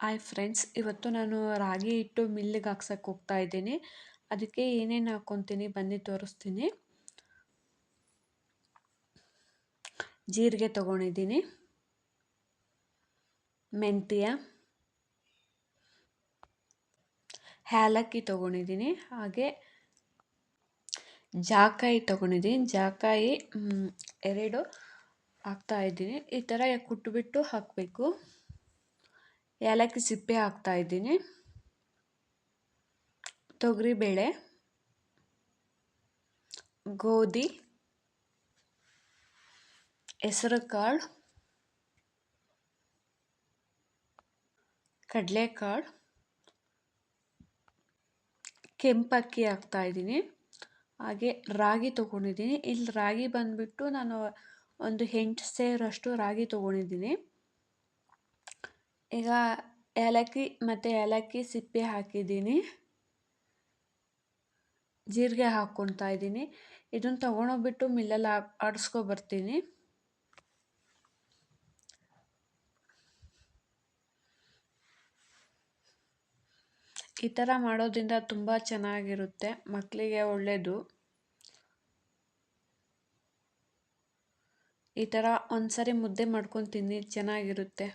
Hi friends ಇವತ್ತು ನಾನು ರಾಗಿ ಹಿಟ್ಟು ಮಿಲ್ಲಿಗೆ ಹಾಕ್ಸಕ್ಕೆ ಹೋಗ್ತಾ ಇದ್ದೀನಿ. ಅದಕ್ಕೆ ಏನೇನು ಹಾಕ್ಕೊತೀನಿ ಬನ್ನಿ ತೋರಿಸ್ತೀನಿ. ಜೀರಿಗೆ ತೊಗೊಂಡಿದ್ದೀನಿ. ಮೆಂತ್ಯ. ಏಲಕ್ಕಿ ತೊಗೊಂಡಿದ್ದೀನಿ. ಹಾಗೆ ಜಾಕಾಯಿ ತೊಗೊಂಡಿದ್ದೀನಿ. ಜಾಕಾಯಿ ಎರಡು ಹಾಕ್ತಾ ಇದ್ದೀನಿ. ಈ ಥರ ಕುಟ್ಬಿಟ್ಟು ಹಾಕಬೇಕು. ಏಲಕ್ಕಿ ಸಿಪ್ಪೆ ಹಾಕ್ತಾ ಇದ್ದೀನಿ. ತೊಗರಿಬೇಳೆ, ಗೋಧಿ ಹೆಸರು ಕಾಳು ಕಡಲೆಕಾಳು ಕೆಂಪಕ್ಕಿ ಹಾಕ್ತಾ ಇದ್ದೀನಿ. ಹಾಗೆ ರಾಗಿ ತೊಗೊಂಡಿದ್ದೀನಿ. ಇಲ್ಲಿ ರಾಗಿ ಬಂದುಬಿಟ್ಟು ನಾನು ಒಂದು ಎಂಟು ಸೇರಷ್ಟು ರಾಗಿ ತೊಗೊಂಡಿದ್ದೀನಿ. ಈಗ ಏಲಕ್ಕಿ ಮತ್ತು ಏಲಕ್ಕಿ ಸಿಪ್ಪೆ ಹಾಕಿದ್ದೀನಿ. ಜೀರಿಗೆ ಹಾಕ್ಕೊತಾ ಇದ್ದೀನಿ. ಇದನ್ನು ತೊಗೊಂಡೋಗ್ಬಿಟ್ಟು ಮಿಲ್ಲಲ್ಲಿ ಆಡಿಸ್ಕೊ ಬರ್ತೀನಿ. ಈ ಥರ ಮಾಡೋದ್ರಿಂದ ತುಂಬ ಚೆನ್ನಾಗಿರುತ್ತೆ. ಮಕ್ಕಳಿಗೆ ಒಳ್ಳೆಯದು ಈ ಥರ ಒಂದ್ಸರಿ ಮುದ್ದೆ ಮಾಡ್ಕೊಂಡು ತಿನ್ನಿ, ಚೆನ್ನಾಗಿರುತ್ತೆ.